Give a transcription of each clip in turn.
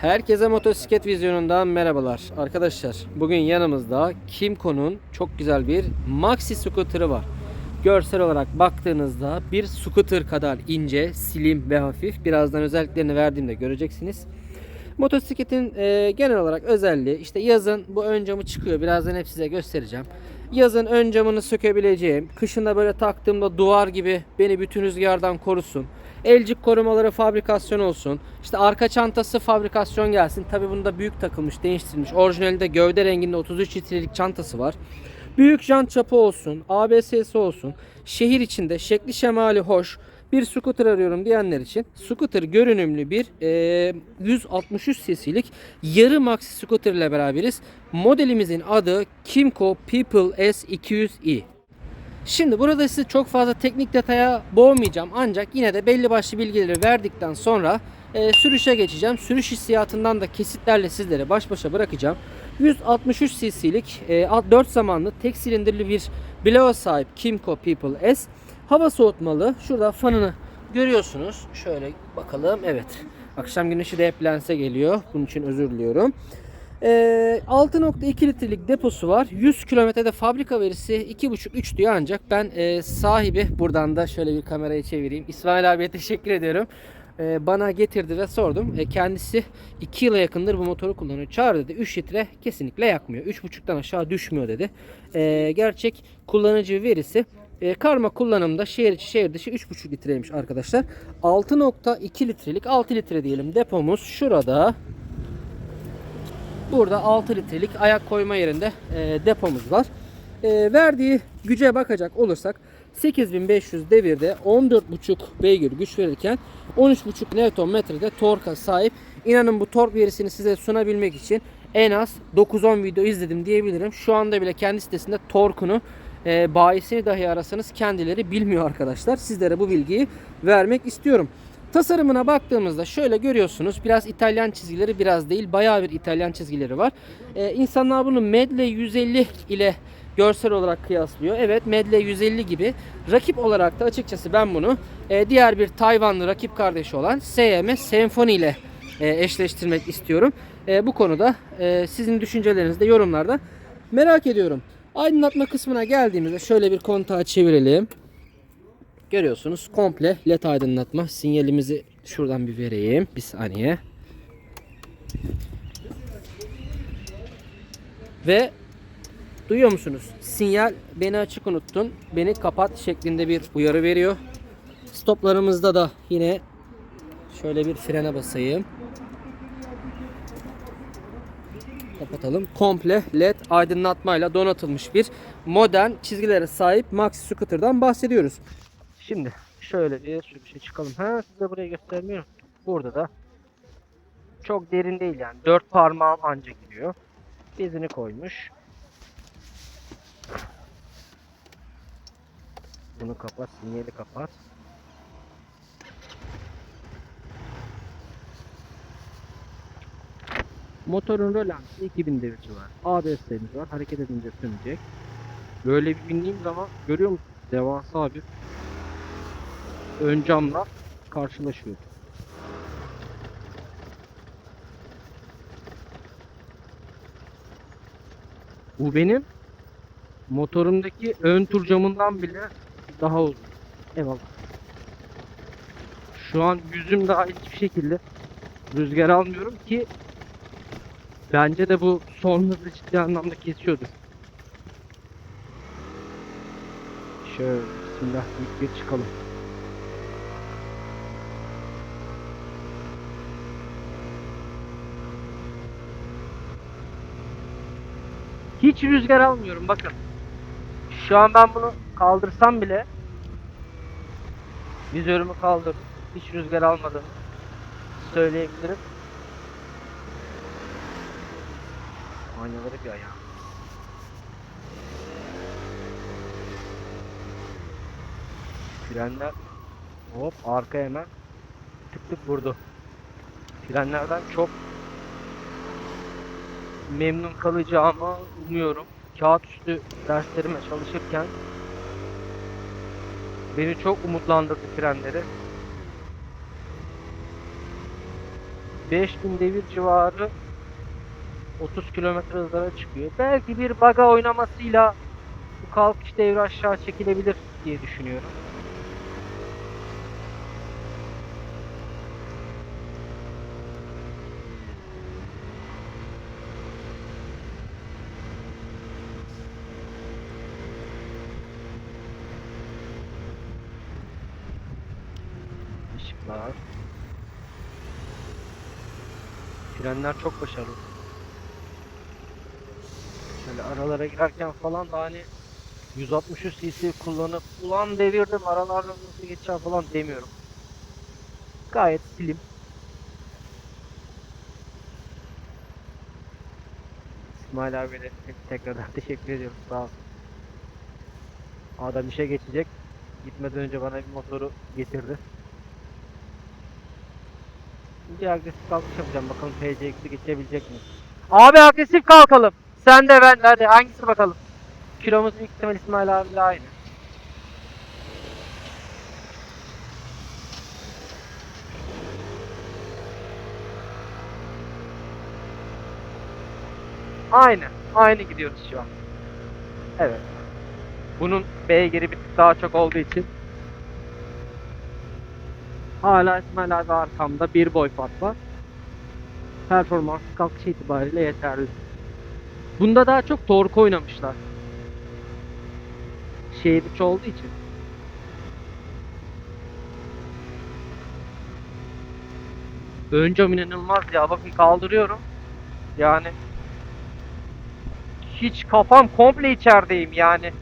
Herkese motosiklet vizyonundan merhabalar. Arkadaşlar bugün yanımızda Kimco'nun çok güzel bir maxi scooter'ı var. Görsel olarak baktığınızda bir scooter kadar ince, slim ve hafif. Birazdan özelliklerini verdiğimde göreceksiniz. Motosikletin e, genel olarak özelliği işte yazın bu ön camı çıkıyor. Birazdan hep size göstereceğim. Yazın ön camını sökebileceğim. Kışın da böyle taktığımda duvar gibi beni bütün rüzgardan korusun. Elcik korumaları fabrikasyon olsun. İşte arka çantası fabrikasyon gelsin. Tabi bunda büyük takılmış, değiştirilmiş. Orijinalinde gövde renginde 33 litrelik çantası var. Büyük jant çapı olsun, ABS'si olsun. Şehir içinde şekli şemali hoş bir scooter arıyorum diyenler için scooter görünümlü bir e, 163 cc'lik yarı maxi scooter ile beraberiz. Modelimizin adı Kimco People S200e. Şimdi burada sizi çok fazla teknik detaya boğmayacağım ancak yine de belli başlı bilgileri verdikten sonra e, sürüşe geçeceğim. Sürüş hissiyatından da kesitlerle sizlere baş başa bırakacağım. 163 cc'lik e, 4 zamanlı tek silindirli bir bloğa sahip Kimco People S. Hava soğutmalı. Şurada fanını görüyorsunuz. Şöyle bakalım. Evet. Akşam güneşi de hep lense geliyor. Bunun için özür diliyorum. Ee, 6.2 litrelik deposu var. 100 kilometrede fabrika verisi 2.5-3 diyor ancak ben e, sahibi buradan da şöyle bir kamerayı çevireyim. İsmail abiye teşekkür ediyorum. Ee, bana getirdi ve sordum. E, kendisi 2 yıla yakındır bu motoru kullanıyor. Çağır dedi 3 litre kesinlikle yakmıyor. 3.5'tan aşağı düşmüyor dedi. Ee, gerçek kullanıcı verisi e, karma kullanımda şehir içi şehir dışı 3.5 litreymiş arkadaşlar. 6.2 litrelik 6 litre diyelim depomuz şurada. Burada 6 litrelik ayak koyma yerinde e, depomuz var. E, verdiği güce bakacak olursak 8500 devirde 14.5 beygir güç verirken 13.5 Nm'de torka sahip. İnanın bu tork verisini size sunabilmek için en az 9-10 video izledim diyebilirim. Şu anda bile kendi sitesinde torkunu e, bayisini dahi arasanız kendileri bilmiyor arkadaşlar. Sizlere bu bilgiyi vermek istiyorum. Tasarımına baktığımızda şöyle görüyorsunuz. Biraz İtalyan çizgileri biraz değil. Bayağı bir İtalyan çizgileri var. Ee, insanlar bunu Medley 150 ile görsel olarak kıyaslıyor. Evet Medley 150 gibi. Rakip olarak da açıkçası ben bunu e, diğer bir Tayvanlı rakip kardeşi olan SM Symphony ile e, eşleştirmek istiyorum. E, bu konuda e, sizin düşüncelerinizi de yorumlarda merak ediyorum. Aydınlatma kısmına geldiğimizde şöyle bir kontağı çevirelim. Görüyorsunuz komple led aydınlatma. Sinyalimizi şuradan bir vereyim. Bir saniye. Ve duyuyor musunuz? Sinyal beni açık unuttun. Beni kapat şeklinde bir uyarı veriyor. Stoplarımızda da yine şöyle bir frene basayım. Kapatalım. Komple led aydınlatmayla donatılmış bir modern çizgilere sahip Maxi Scooter'dan bahsediyoruz. Şimdi şöyle bir şey çıkalım. Ha size burayı göstermiyorum. Burada da çok derin değil yani. Dört parmağım anca giriyor. Bezini koymuş. Bunu kapat, sinyali kapat. Motorun rölansı 2000 devirci var. ABS'miz var. Hareket edince sönecek. Böyle bir bindiğim zaman görüyor musunuz? Devasa bir ön camla karşılaşıyor. Bu benim motorumdaki ön tur camından bile daha uzun. Eyvallah. Şu an yüzüm daha hiçbir şekilde rüzgar almıyorum ki bence de bu son hızı ciddi anlamda kesiyordur. Şöyle bismillah bir çıkalım. Hiç rüzgar almıyorum bakın. Şu an ben bunu kaldırsam bile vizörümü kaldırdım. Hiç rüzgar almadım söyleyebilirim. Aynaları bir ayağım. Frenler hop arka hemen tık tık vurdu. Frenlerden çok memnun kalacağımı umuyorum. Kağıt üstü derslerime çalışırken beni çok umutlandırdı frenleri. 5000 devir civarı 30 kilometre hızlara çıkıyor. Belki bir baga oynamasıyla bu kalkış devri aşağı çekilebilir diye düşünüyorum. Frenler çok başarılı. Şöyle aralara girerken falan da hani 163 cc kullanıp ulan devirdim aralardan nasıl geçeceğim falan demiyorum. Gayet slim. İsmail abiye de tekrardan teşekkür ediyorum sağ olsun. Adam işe geçecek. Gitmeden önce bana bir motoru getirdi. Şimdi agresif kalkış yapacağım. Bakalım PCX'i geçebilecek mi? Abi agresif kalkalım. Sen de ben de hadi hangisi bakalım. Kilomuz büyük ihtimal İsmail abiyle aynı. Aynı. Aynı gidiyoruz şu an. Evet. Bunun beygiri bir tık daha çok olduğu için Hala İsmail abi arkamda bir boy fark var. Performans kalkış itibariyle yeterli. Bunda daha çok torku oynamışlar. Şehir içi olduğu için. Ön cam inanılmaz ya. Bakın kaldırıyorum. Yani hiç kafam komple içerideyim yani.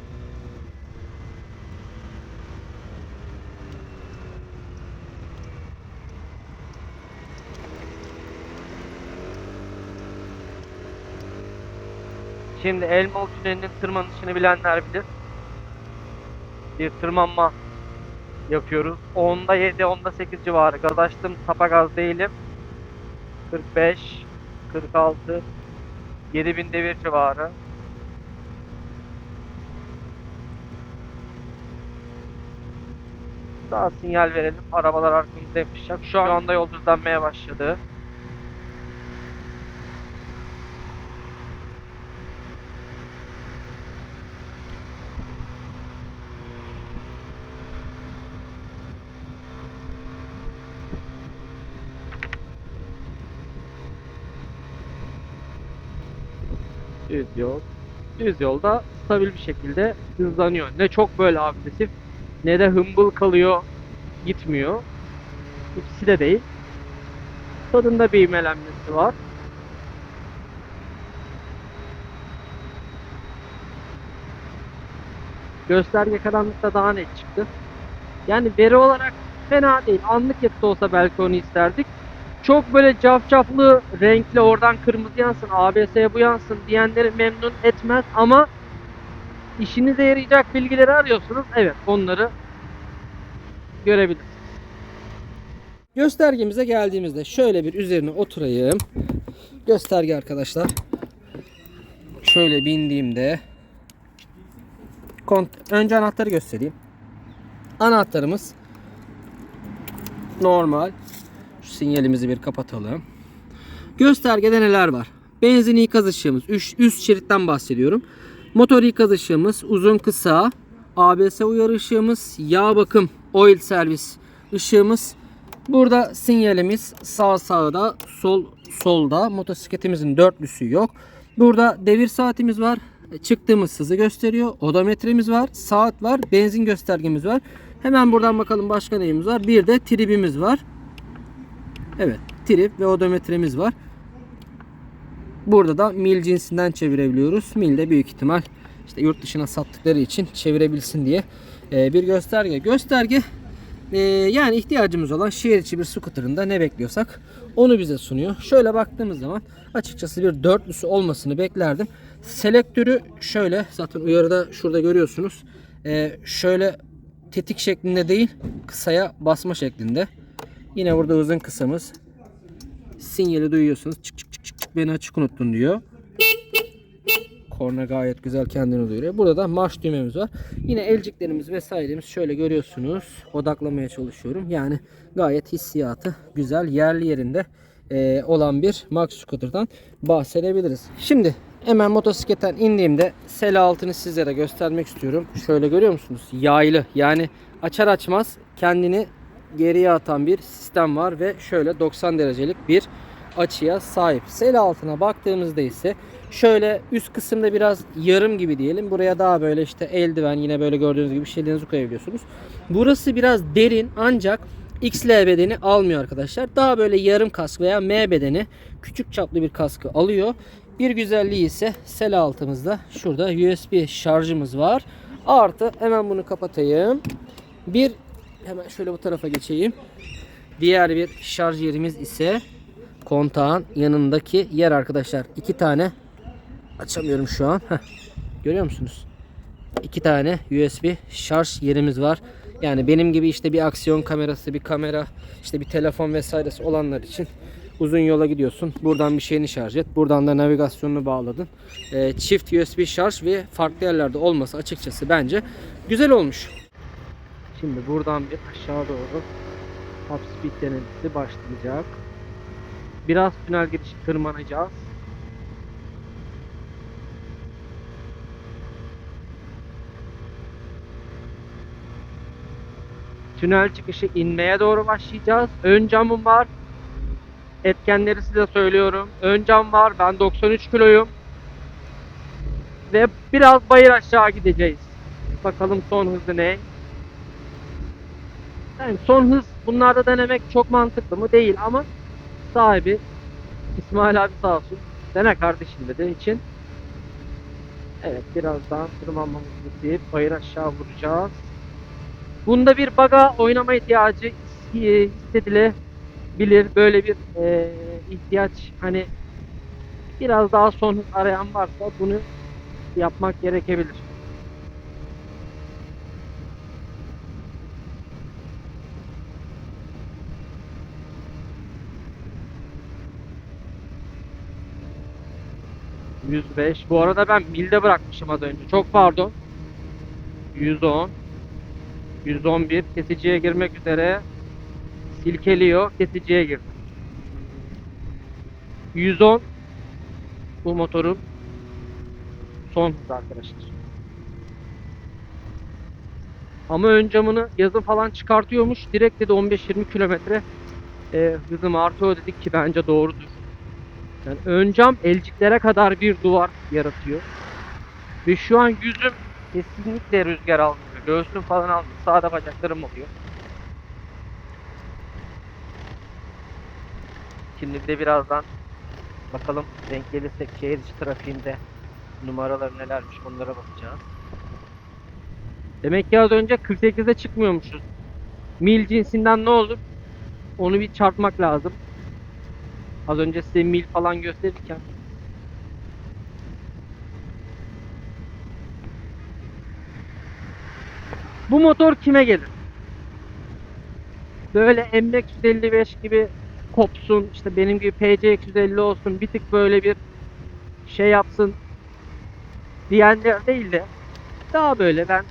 Şimdi Elmalı Tüneli'nin tırmanışını bilenler bilir. Bir tırmanma yapıyoruz. 10'da 7, 10'da 8 civarı. Gaz açtım, tapa gaz değilim. 45, 46, 7000 devir civarı. Daha sinyal verelim. Arabalar arkamızda yapışacak. Şu anda yol düzlenmeye başladı. Düz yol. Düz yolda stabil bir şekilde hızlanıyor. Ne çok böyle agresif ne de hımbıl kalıyor, gitmiyor. İkisi de değil. Tadında bir imelenmesi var. Gösterge karanlıkta daha net çıktı. Yani veri olarak fena değil. Anlık yakıt olsa belki onu isterdik çok böyle cafcaflı renkli oradan kırmızı yansın ABS'ye bu yansın diyenleri memnun etmez ama işinize yarayacak bilgileri arıyorsunuz. Evet onları görebilirsiniz. Göstergemize geldiğimizde şöyle bir üzerine oturayım. Gösterge arkadaşlar. Şöyle bindiğimde önce anahtarı göstereyim. Anahtarımız normal sinyalimizi bir kapatalım. Göstergede neler var? Benzin ikaz ışığımız. Üst, üst şeritten bahsediyorum. Motor ikaz ışığımız. Uzun kısa. ABS uyarı ışığımız. Yağ bakım. Oil servis ışığımız. Burada sinyalimiz sağ sağda, sol solda. Motosikletimizin dörtlüsü yok. Burada devir saatimiz var. Çıktığımız hızı gösteriyor. Odometremiz var. Saat var. Benzin göstergemiz var. Hemen buradan bakalım başka neyimiz var. Bir de tribimiz var. Evet, trip ve odometremiz var. Burada da mil cinsinden çevirebiliyoruz. Mil de büyük ihtimal işte yurt dışına sattıkları için çevirebilsin diye e, bir gösterge. Gösterge e, yani ihtiyacımız olan şehir içi bir scooter'ında ne bekliyorsak onu bize sunuyor. Şöyle baktığımız zaman açıkçası bir dörtlüsü olmasını beklerdim. Selektörü şöyle zaten uyarıda şurada görüyorsunuz. E, şöyle tetik şeklinde değil kısaya basma şeklinde. Yine burada uzun kısamız. Sinyali duyuyorsunuz. Çık çık çık çık çık beni açık unuttun diyor. Korna gayet güzel kendini duyuruyor. Burada da marş düğmemiz var. Yine elciklerimiz vesairemiz şöyle görüyorsunuz. Odaklamaya çalışıyorum. Yani gayet hissiyatı güzel yerli yerinde. e, olan bir Max Scooter'dan bahsedebiliriz. Şimdi hemen motosikletten indiğimde sel altını sizlere göstermek istiyorum. Şöyle görüyor musunuz? Yaylı yani açar açmaz kendini geriye atan bir sistem var ve şöyle 90 derecelik bir açıya sahip. Sel altına baktığımızda ise şöyle üst kısımda biraz yarım gibi diyelim. Buraya daha böyle işte eldiven yine böyle gördüğünüz gibi şeylerinizi koyabiliyorsunuz. Burası biraz derin ancak XL bedeni almıyor arkadaşlar. Daha böyle yarım kask veya M bedeni küçük çaplı bir kaskı alıyor. Bir güzelliği ise sel altımızda şurada USB şarjımız var. Artı hemen bunu kapatayım. Bir hemen şöyle bu tarafa geçeyim. Diğer bir şarj yerimiz ise kontağın yanındaki yer arkadaşlar. İki tane açamıyorum şu an. Heh. Görüyor musunuz? İki tane USB şarj yerimiz var. Yani benim gibi işte bir aksiyon kamerası, bir kamera, işte bir telefon vesairesi olanlar için uzun yola gidiyorsun. Buradan bir şeyini şarj et. Buradan da navigasyonunu bağladın. Ee, çift USB şarj ve farklı yerlerde olması açıkçası bence güzel olmuş. Şimdi buradan bir aşağı doğru top speed denemesi başlayacak. Biraz tünel girişi tırmanacağız. Tünel çıkışı inmeye doğru başlayacağız. Ön camım var. Etkenleri size söylüyorum. Ön cam var. Ben 93 kiloyum. Ve biraz bayır aşağı gideceğiz. Bakalım son hızı ne? Yani son hız bunlarda denemek çok mantıklı mı? Değil ama sahibi İsmail abi sağ olsun. Dene kardeşim dediği için Evet birazdan tırmanmamız bitip bayır aşağı vuracağız. Bunda bir baga oynama ihtiyacı his- hissedilebilir. Böyle bir e, ihtiyaç hani biraz daha son hız arayan varsa bunu yapmak gerekebilir. ...105. Bu arada ben milde bırakmışım az önce. Çok pardon. 110. 111 kesiciye girmek üzere silkeliyor kesiciye girdi. 110 bu motorun son hızı arkadaşlar. Ama ön camını yazın falan çıkartıyormuş. Direkt dedi 15-20 kilometre e, hızım artıyor dedik ki bence doğrudur. Yani ön cam elciklere kadar bir duvar yaratıyor. Ve şu an yüzüm kesinlikle rüzgar almıyor. Göğsüm falan almıyor. Sağda bacaklarım oluyor. Şimdi de birazdan bakalım denk gelirsek şehir içi trafiğinde numaralar nelermiş onlara bakacağız. Demek ki az önce 48'e çıkmıyormuşuz. Mil cinsinden ne olur? Onu bir çarpmak lazım. Az önce size mil falan gösterirken Bu motor kime gelir? Böyle MX-155 gibi kopsun, işte benim gibi PC-250 olsun, bir tık böyle bir şey yapsın diyenler değil de daha böyle ben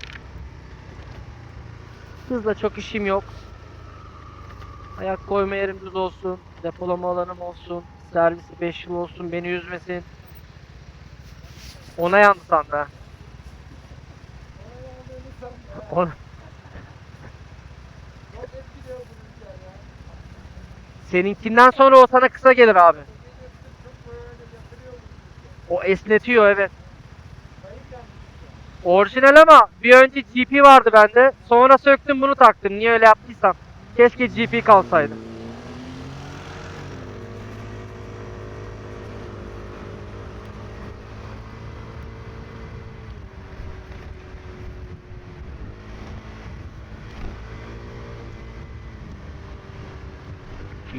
hızla çok işim yok. Ayak koyma yerim düz olsun, depolama alanım olsun, servisi 5 yıl olsun, beni üzmesin. Ona yandı sandı. Ona... Seninkinden sonra o sana kısa gelir abi. O esnetiyor evet. Orijinal ama bir önce GP vardı bende. Sonra söktüm bunu taktım. Niye öyle yaptıysam. Keşke GP kalsaydı.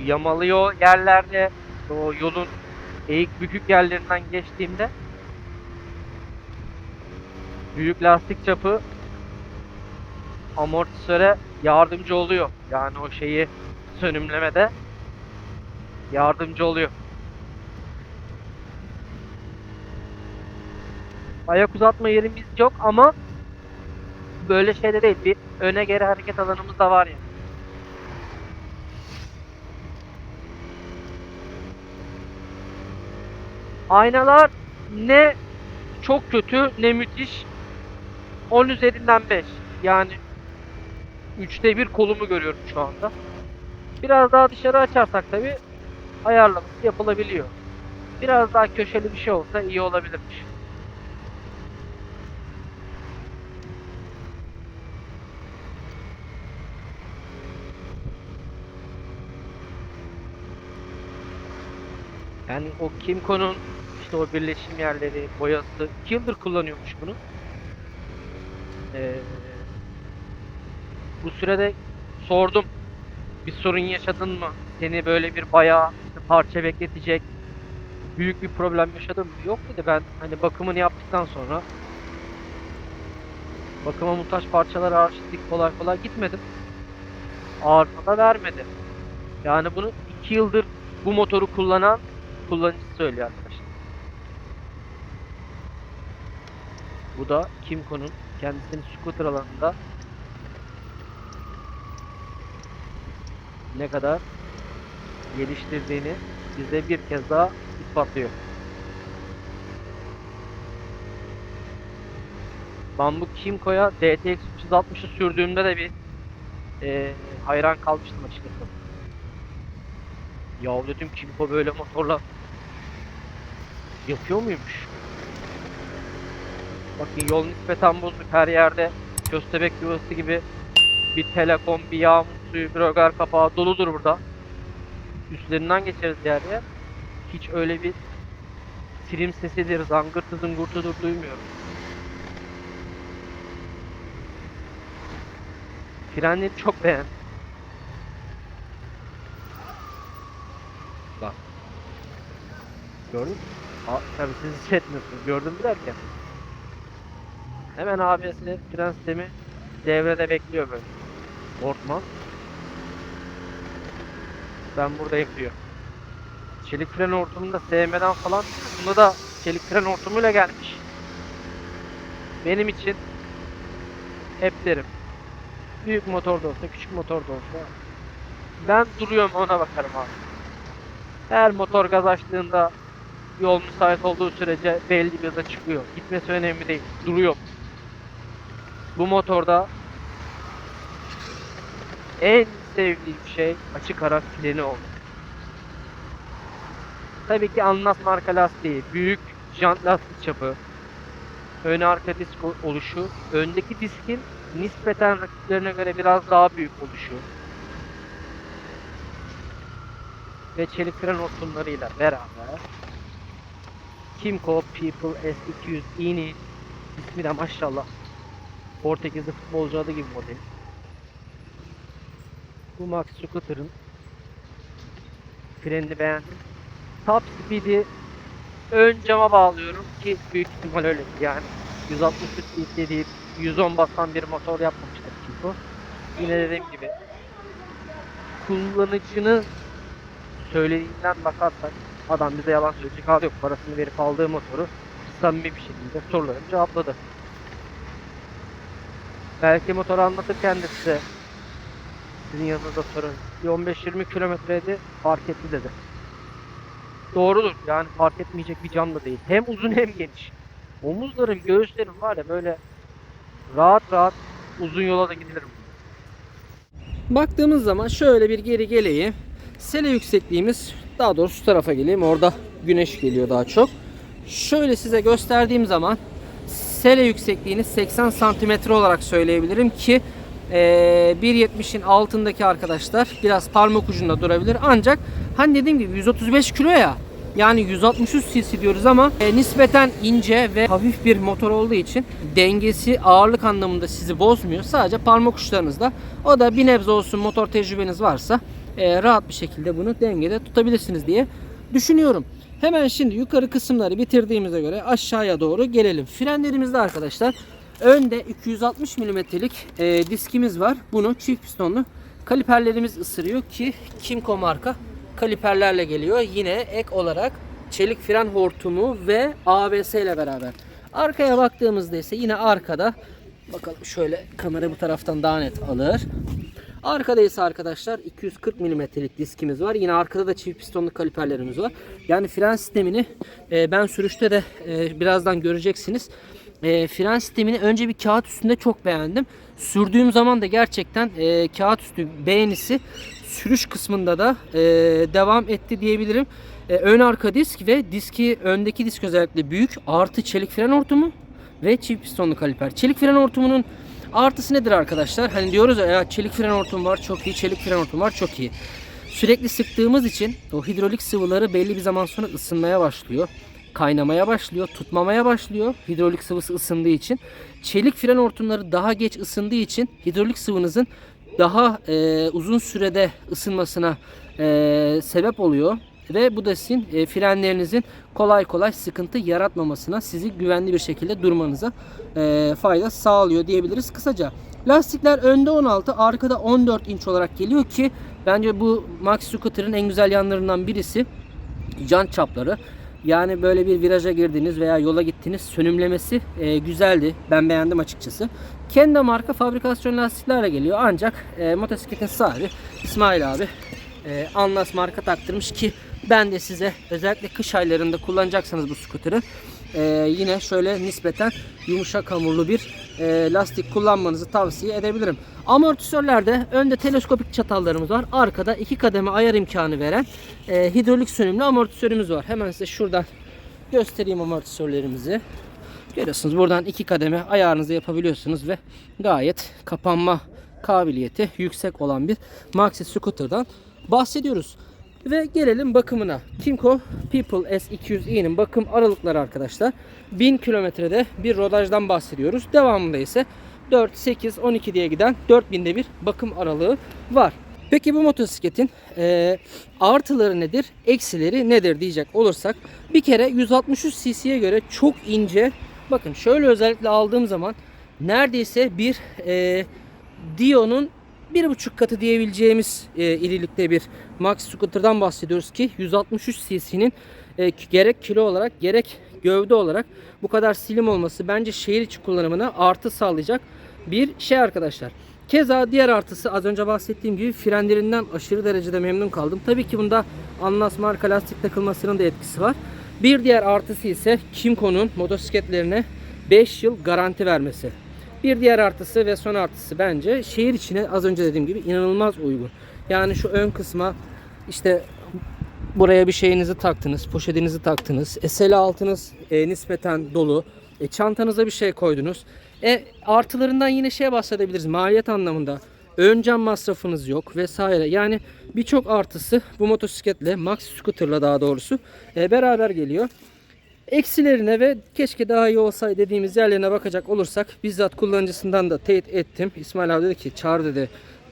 Yamalıyor yerlerde o yolun eğik bükük yerlerinden geçtiğimde büyük lastik çapı amortisöre yardımcı oluyor. Yani o şeyi sönümlemede yardımcı oluyor. Ayak uzatma yerimiz yok ama böyle şeyde değil. Bir öne geri hareket alanımız da var yani. Aynalar ne çok kötü ne müthiş. 10 üzerinden 5. Yani 3'te 1 kolumu görüyorum şu anda. Biraz daha dışarı açarsak tabi ayarlaması yapılabiliyor. Biraz daha köşeli bir şey olsa iyi olabilirmiş. Yani o Kimco'nun işte o birleşim yerleri, boyası 2 yıldır kullanıyormuş bunu. Ee, bu sürede sordum. Bir sorun yaşadın mı? Seni böyle bir bayağı işte parça bekletecek büyük bir problem yaşadım mı? Yok dedi ben hani bakımını yaptıktan sonra bakıma muhtaç parçalar hariç kolay kolay gitmedim. Ağırlığı da vermedi. Yani bunu 2 yıldır bu motoru kullanan kullanıcı söylüyor arkadaşlar. Bu da Kimco'nun kendisini scooter alanında ne kadar geliştirdiğini bize bir kez daha ispatlıyor. Ben bu Kimco'ya DTX 360'ı sürdüğümde de bir eee, hayran kalmıştım açıkçası. Ya dedim Kimco böyle motorla yapıyor muymuş? Bakın yol nispeten bozuk her yerde köstebek yuvası gibi bir telekom, bir yağmur suyu, bir rögar kapağı doludur burada. Üstlerinden geçeriz yer. Hiç öyle bir trim sesidir, zangırtı zıngırtıdır duymuyorum. Frenleri çok beğendim. Bak. Gördün mü? Aa, tabii siz hissetmiyorsunuz. Gördüm mü derken. Hemen ABS'li fren sistemi devrede bekliyor böyle. Ortman. Ben buradayım diyor. Çelik fren hortumunda sevmeden falan bunda da çelik fren hortumuyla gelmiş. Benim için hep derim. Büyük motor da olsa, küçük motor da olsa ben duruyorum ona bakarım abi. Her motor gaz açtığında yol müsait olduğu sürece belli hıza çıkıyor. Gitmesi önemli değil. Duruyor. Bu motorda en sevdiğim şey açık ara freni oldu. Tabii ki Anlas marka lastiği, büyük jant lastik çapı, ön arka disk oluşu, öndeki diskin nispeten rakiplerine göre biraz daha büyük oluşu ve çelik fren hortumlarıyla beraber Kimco People S200 E'nin ismi de maşallah Portekizli futbolcu adı gibi model. Bu Max Scooter'ın frenini beğendim. Top speed'i ön cama bağlıyorum ki büyük ihtimal öyle yani 160 cc değil 110 basan bir motor yapmamıştır Kimco. Yine dediğim gibi kullanıcının söylediğinden bakarsak adam bize yalan söyleyecek hali yok. Parasını verip aldığı motoru samimi bir şekilde sorularını cevapladı. Belki motoru anlatırken de size sizin yanınızda sorun. Bir 15-20 kilometrede fark etti dedi. Doğrudur. Yani fark etmeyecek bir da değil. Hem uzun hem geniş. Omuzlarım, göğüslerim var ya böyle rahat rahat uzun yola da gidilir. Baktığımız zaman şöyle bir geri geleyim. Sele yüksekliğimiz daha doğrusu şu tarafa geleyim. Orada güneş geliyor daha çok. Şöyle size gösterdiğim zaman sele yüksekliğini 80 santimetre olarak söyleyebilirim ki eee 1.70'in altındaki arkadaşlar biraz parmak ucunda durabilir. Ancak hani dediğim gibi 135 kilo ya yani 163 cc diyoruz ama e, nispeten ince ve hafif bir motor olduğu için dengesi ağırlık anlamında sizi bozmuyor. Sadece parmak uçlarınızda. O da bir nebze olsun motor tecrübeniz varsa e, rahat bir şekilde bunu dengede tutabilirsiniz diye düşünüyorum. Hemen şimdi yukarı kısımları bitirdiğimize göre aşağıya doğru gelelim. Frenlerimizde arkadaşlar önde 260 mm'lik e, diskimiz var. Bunu çift pistonlu kaliperlerimiz ısırıyor ki Kimco marka kaliperlerle geliyor. Yine ek olarak çelik fren hortumu ve ABS ile beraber. Arkaya baktığımızda ise yine arkada bakalım şöyle kamera bu taraftan daha net alır. Arkada ise arkadaşlar 240 milimetrelik diskimiz var. Yine arkada da çift pistonlu kaliperlerimiz var. Yani fren sistemini e, ben sürüşte de e, birazdan göreceksiniz. E, fren sistemini önce bir kağıt üstünde çok beğendim. Sürdüğüm zaman da gerçekten e, kağıt üstü beğenisi sürüş kısmında da e, devam etti diyebilirim. E, ön arka disk ve diski öndeki disk özellikle büyük artı çelik fren hortumu ve çift pistonlu kaliper. Çelik fren hortumunun artısı nedir arkadaşlar? Hani diyoruz ya, çelik fren hortum var çok iyi, çelik fren hortum var çok iyi. Sürekli sıktığımız için o hidrolik sıvıları belli bir zaman sonra ısınmaya başlıyor. Kaynamaya başlıyor, tutmamaya başlıyor hidrolik sıvısı ısındığı için. Çelik fren hortumları daha geç ısındığı için hidrolik sıvınızın daha e, uzun sürede ısınmasına e, sebep oluyor ve bu da sizin e, frenlerinizin kolay kolay sıkıntı yaratmamasına, sizi güvenli bir şekilde durmanıza e, fayda sağlıyor diyebiliriz kısaca. Lastikler önde 16, arkada 14 inç olarak geliyor ki bence bu Max Scooter'ın en güzel yanlarından birisi jant çapları. Yani böyle bir viraja girdiniz veya yola gittiniz sönümlemesi e, güzeldi. Ben beğendim açıkçası. Kendi marka fabrikasyon lastiklerle geliyor. Ancak e, motosikletin sahibi İsmail abi e, Anlas marka taktırmış ki ben de size özellikle kış aylarında kullanacaksanız bu scooter'ı e, yine şöyle nispeten yumuşak hamurlu bir e, lastik kullanmanızı tavsiye edebilirim. Amortisörlerde önde teleskopik çatallarımız var. Arkada iki kademe ayar imkanı veren e, hidrolik sönümlü amortisörümüz var. Hemen size şuradan göstereyim amortisörlerimizi. Görüyorsunuz buradan iki kademe ayarınızı yapabiliyorsunuz ve gayet kapanma kabiliyeti yüksek olan bir Maxi Scooter'dan bahsediyoruz. Ve gelelim bakımına. Kimco People S200i'nin bakım aralıkları arkadaşlar. 1000 kilometrede bir rodajdan bahsediyoruz. Devamında ise 4, 8, 12 diye giden 4000'de bir bakım aralığı var. Peki bu motosikletin e, artıları nedir, eksileri nedir diyecek olursak bir kere 163 cc'ye göre çok ince. Bakın şöyle özellikle aldığım zaman neredeyse bir e, Dio'nun bir buçuk katı diyebileceğimiz e, irilikte bir Max Scooter'dan bahsediyoruz ki 163 cc'nin e, gerek kilo olarak gerek gövde olarak bu kadar slim olması bence şehir içi kullanımına artı sağlayacak bir şey arkadaşlar. Keza diğer artısı az önce bahsettiğim gibi frenlerinden aşırı derecede memnun kaldım. Tabii ki bunda Anlas marka lastik takılmasının da etkisi var. Bir diğer artısı ise Kimco'nun motosikletlerine 5 yıl garanti vermesi. Bir diğer artısı ve son artısı bence şehir içine az önce dediğim gibi inanılmaz uygun. Yani şu ön kısma işte buraya bir şeyinizi taktınız, poşetinizi taktınız. SL altınız e, nispeten dolu. E, çantanıza bir şey koydunuz. E, artılarından yine şeye bahsedebiliriz maliyet anlamında. Ön cam masrafınız yok vesaire. Yani birçok artısı bu motosikletle, Max Scooter'la daha doğrusu e, beraber geliyor. Eksilerine ve keşke daha iyi olsaydı dediğimiz yerlerine bakacak olursak bizzat kullanıcısından da teyit ettim. İsmail abi dedi ki çağır dedi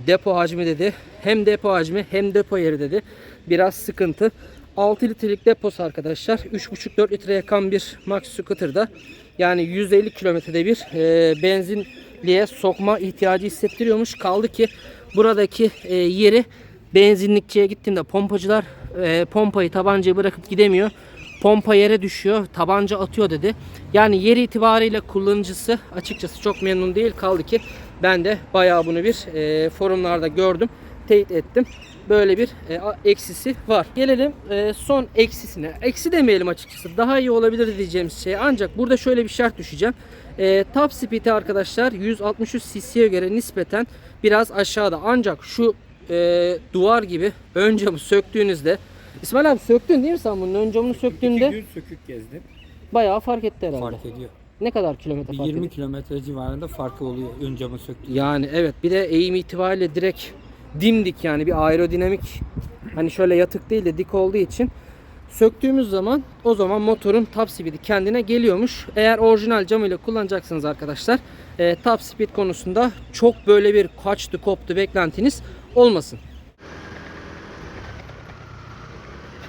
depo hacmi dedi. Hem depo hacmi hem depo yeri dedi. Biraz sıkıntı. 6 litrelik deposu arkadaşlar. 3,5-4 litre yakan bir Max Scooter'da yani 150 kilometrede bir e, benzinliğe sokma ihtiyacı hissettiriyormuş. Kaldı ki buradaki e, yeri benzinlikçiye gittiğimde pompacılar e, pompayı tabancayı bırakıp gidemiyor pompa yere düşüyor, tabanca atıyor dedi. Yani yeri itibariyle kullanıcısı açıkçası çok memnun değil. Kaldı ki ben de bayağı bunu bir e, forumlarda gördüm, teyit ettim. Böyle bir e, eksisi var. Gelelim e, son eksisine. Eksi demeyelim açıkçası. Daha iyi olabilir diyeceğimiz şey. Ancak burada şöyle bir şart düşeceğim. E, top speed'i arkadaşlar 163 cc'ye göre nispeten biraz aşağıda. Ancak şu e, duvar gibi ön camı söktüğünüzde İsmail abi söktün değil mi sen bunun? Ön camını söktüğünde İki gün sökük gezdim. bayağı fark etti herhalde. Fark ediyor. Ne kadar kilometre Bir fark 20 ediyor? kilometre civarında farkı oluyor ön camı söktüğü. Yani evet bir de eğim itibariyle direkt dimdik yani bir aerodinamik hani şöyle yatık değil de dik olduğu için söktüğümüz zaman o zaman motorun top speed'i kendine geliyormuş. Eğer orijinal camıyla kullanacaksınız arkadaşlar e, top speed konusunda çok böyle bir kaçtı koptu beklentiniz olmasın.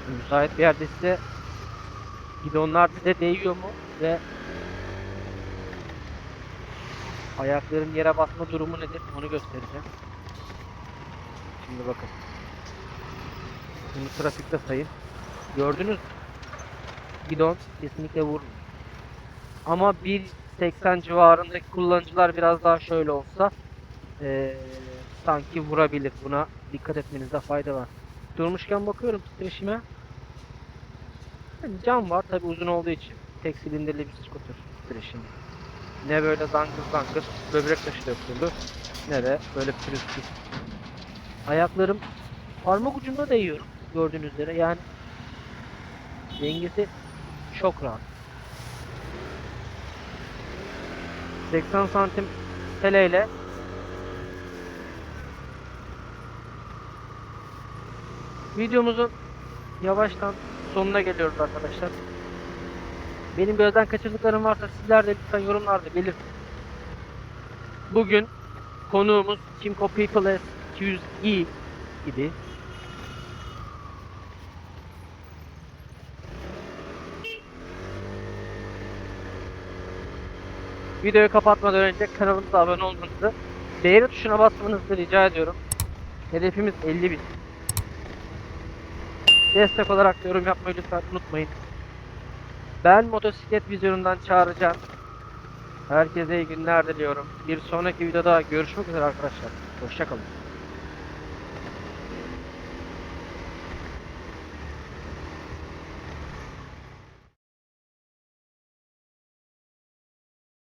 Müsait bir yerde size gidonlar size değiyor mu ve ayakların yere basma durumu nedir onu göstereceğim. Şimdi bakın. Şimdi trafikte sayın. Gördünüz? Gidon kesinlikle vurmuyor. Ama 1.80 civarındaki kullanıcılar biraz daha şöyle olsa eee, sanki vurabilir. Buna dikkat etmenizde fayda var. Durmuşken bakıyorum titreşime. Cam var tabi uzun olduğu için. Tek silindirli bir skuter titreşimi. Ne böyle zangır zangır böbrek taşı döküldü. Ne de böyle pürüzsüz. Ayaklarım parmak ucunda değiyorum gördüğünüz üzere. Yani dengesi çok rahat. 80 santim teleyle videomuzun yavaştan sonuna geliyoruz arkadaşlar. Benim gözden kaçırdıklarım varsa sizler de lütfen yorumlarda belirtin. Bugün konuğumuz Kimco People S200i idi. Videoyu kapatmadan önce kanalımıza abone olmanızı, beğeni tuşuna basmanızı rica ediyorum. Hedefimiz 50 bin. Destek olarak yorum yapmayı lütfen unutmayın. Ben motosiklet vizyonundan çağıracağım. Herkese iyi günler diliyorum. Bir sonraki videoda görüşmek üzere arkadaşlar. Hoşçakalın.